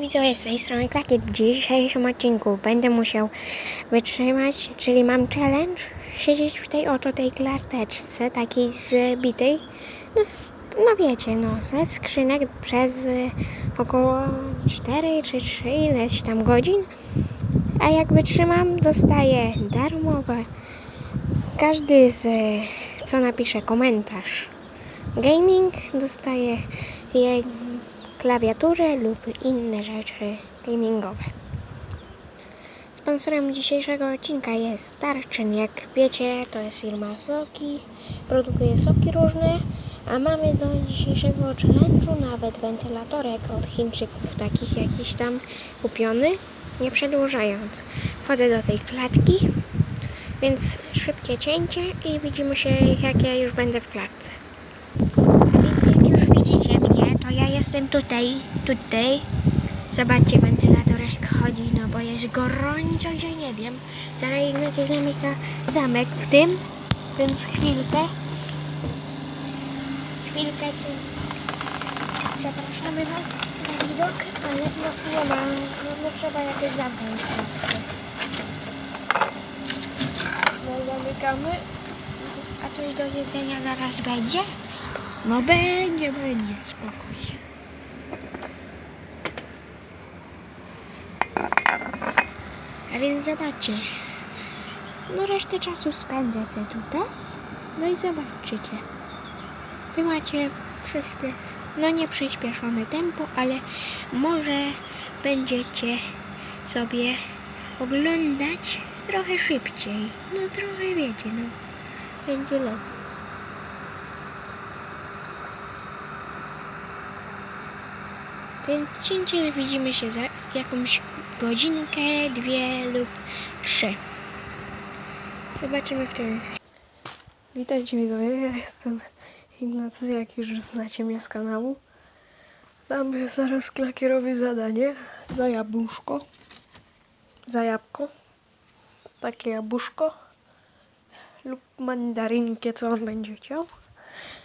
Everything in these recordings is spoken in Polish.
Widzowie, z tej strony Klakiet. W dzisiejszym odcinku będę musiał wytrzymać, czyli mam challenge, siedzieć w tej oto tej klateczce, takiej zbitej, no, z, no wiecie, no, ze skrzynek przez y, około 4 czy 3 ileś tam godzin, a jak wytrzymam, dostaję darmowe. Każdy z, co napisze komentarz gaming, dostaje je klawiaturę lub inne rzeczy gamingowe. Sponsorem dzisiejszego odcinka jest Tarczyn. Jak wiecie, to jest firma Soki. Produkuje soki różne, a mamy do dzisiejszego challenge'u nawet wentylatorek od Chińczyków, takich jakiś tam kupiony. Nie przedłużając, wchodzę do tej klatki, więc szybkie cięcie i widzimy się jak ja już będę w klatce. A więc jak już widzicie mnie, to ja jestem tutaj, tutaj. Zobaczcie, wentylator jak chodzi, no bo jest gorąco, że nie wiem. Zaraz Ignacy zamyka zamek w tym, więc chwilkę. Chwilkę tu. Przepraszamy Was za widok, ale no nie ma, no, no trzeba jakoś zamknąć. No zamykamy. A coś do jedzenia zaraz będzie? No będzie, będzie, spokój. A więc zobaczcie. No resztę czasu spędzę sobie tutaj. No i zobaczycie. Wy macie przyspiesz... no nie przyspieszone tempo, ale może będziecie sobie oglądać trochę szybciej. No trochę wiecie, no. Będzie lepiej. Więc cięcie widzimy się za jakąś godzinkę, dwie lub trzy. Zobaczymy wtedy. Witajcie widzowie, ja jestem Ignacy, jak już znacie mnie z kanału. Damy zaraz klakierowi zadanie za jabłuszko, za jabłko, takie jabłuszko lub mandarynkę, co on będzie chciał.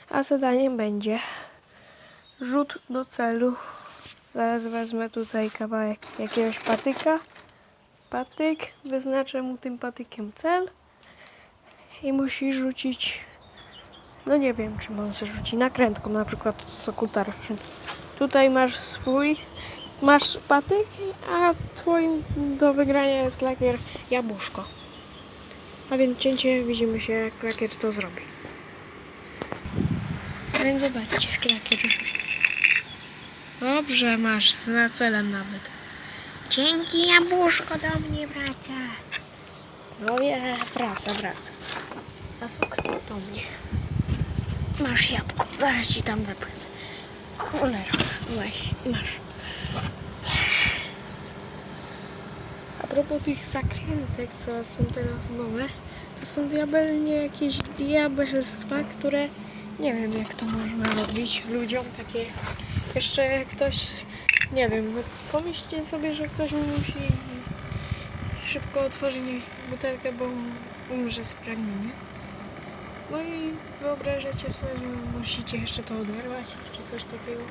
A zadaniem będzie rzut do celu. Zaraz wezmę tutaj kawałek jakiegoś patyka. Patyk, wyznaczę mu tym patykiem cel i musi rzucić. No nie wiem, czym on się rzuci. Nakrętką, na przykład soku tarczy. Tutaj masz swój, masz patyk, a twoim do wygrania jest klakier jabłuszko. A więc cięcie, widzimy się, jak klakier to zrobi. Więc zobaczcie, klakier. Dobrze, masz, za celem nawet. Dzięki jabłuszko do mnie wraca. No wie, wraca, wraca. A sok to do mnie. Masz jabłko, zaraz ci tam wepchnę. Cholera, weź, masz. A propos tych zakrętek, co są teraz nowe, to są diabelnie jakieś diabelstwa, które nie wiem jak to można robić ludziom, takie jeszcze ktoś, nie wiem, pomyślcie sobie, że ktoś musi szybko otworzyć butelkę, bo umrze z pragnienia. No i wyobrażacie sobie, że musicie jeszcze to oderwać, czy coś takiego.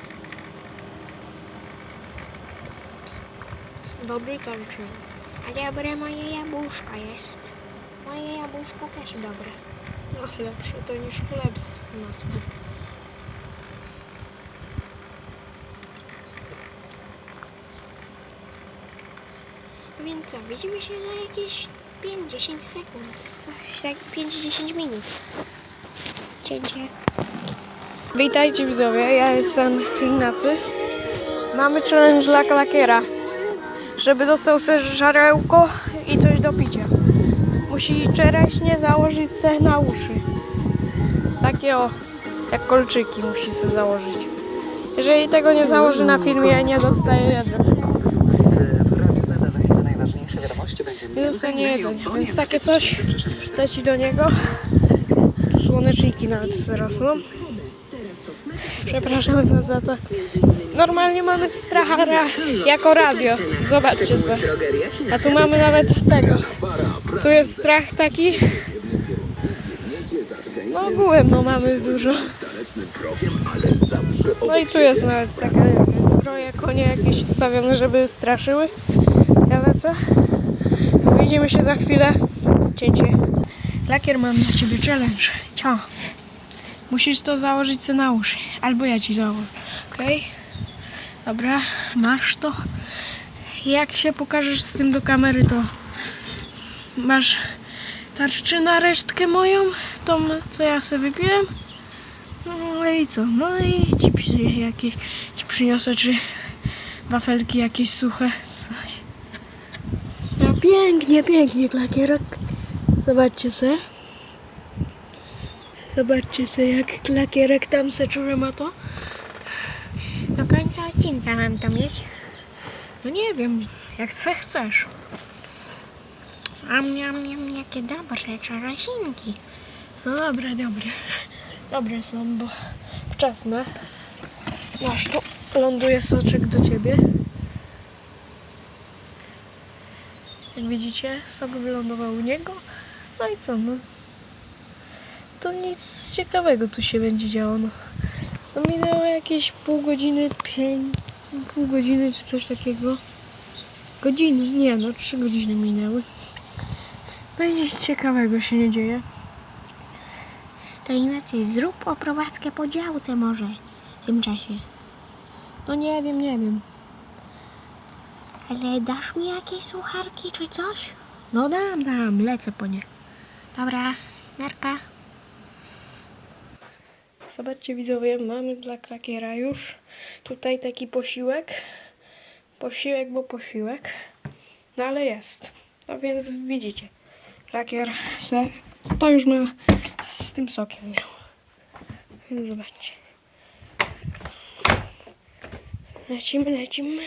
Dobry tarczy. A dobre moje jabłuszko jest. Moje jabłuszko też dobre. No lepsze to niż chleb z masłem. Co, widzimy się za jakieś 5-10 sekund. Coś tak 5-10 minut. Cięcie. Witajcie widzowie, ja jestem Ignacy. Mamy challenge dla klakiera. Żeby dostał sobie żarełko i coś do picia. Musi czereśnie założyć se na uszy. Takie o, jak kolczyki musi se założyć. Jeżeli tego nie założy na filmie, nie dostaje jedzenia. W radiu zadarzeń na najważniejsze będziemy Nie jedzenia, więc takie coś leci do niego. Tu słoneczniki nawet rosną. Przepraszam was za to. Normalnie mamy strachara jako radio. Zobaczcie sobie. A tu mamy nawet tego. Tu jest strach taki. No ogółem no mamy dużo. No i tu jest nawet taka jakaś troje konie jakieś ustawione, żeby straszyły. Ja lecę. Widzimy się za chwilę. Cięcie. Lakier mam dla ciebie challenge. Cio. Musisz to założyć sobie na uszy. Albo ja ci założę. Okej? Dobra, masz to. Jak się pokażesz z tym do kamery, to masz tarczy na resztkę moją, tą co ja sobie wypiłem. No i co? No i ci jakieś ci przyniosę, czy wafelki jakieś suche. Pięknie, pięknie, klakierek. Zobaczcie se. Zobaczcie se, jak klakierek tam se ma to. Do końca odcinka mam to mieć. No nie wiem, jak se chcesz. A mnie, mnie, jakie dobre czarasinki. No dobre, dobre. Dobre są, bo wczesne. Masz tu, ląduje soczek do ciebie. Jak widzicie, sok wylądował u niego. No i co, no. To nic ciekawego tu się będzie działo, no. no minęło jakieś pół godziny, pięć, pół godziny czy coś takiego. Godziny? Nie, no trzy godziny minęły. No i nic ciekawego się nie dzieje. To inaczej, zrób oprowadzkę po działce może w tym czasie. No nie wiem, nie wiem. Ale dasz mi jakieś sucharki czy coś? No dam, dam, lecę po nie. Dobra, narka. Zobaczcie widzowie, mamy dla klakiera już tutaj taki posiłek. Posiłek, bo posiłek. No ale jest. No więc widzicie. Klakier se, to już ma z tym sokiem miał. Więc zobaczcie. Lecimy, lecimy.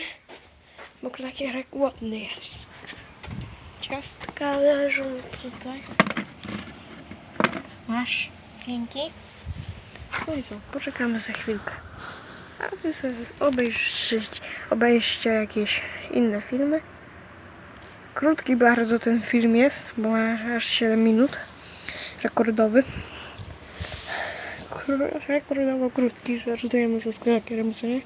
Bo klakierek głodny jest. Ciastka leżą tutaj. Masz. Dzięki. No i co, poczekamy za chwilkę. A wy sobie obejrzycie, obejrzcie jakieś inne filmy. Krótki bardzo ten film jest, bo ma aż 7 minut. Rekordowy. Rekordowo krótki, żartujemy ze sklakierem, co nie?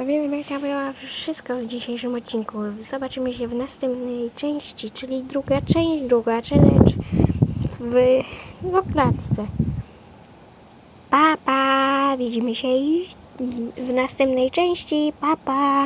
A więc to było wszystko w dzisiejszym odcinku. Zobaczymy się w następnej części, czyli druga część, druga challenge w, w klatce. Pa, pa! Widzimy się w następnej części. Pa, pa!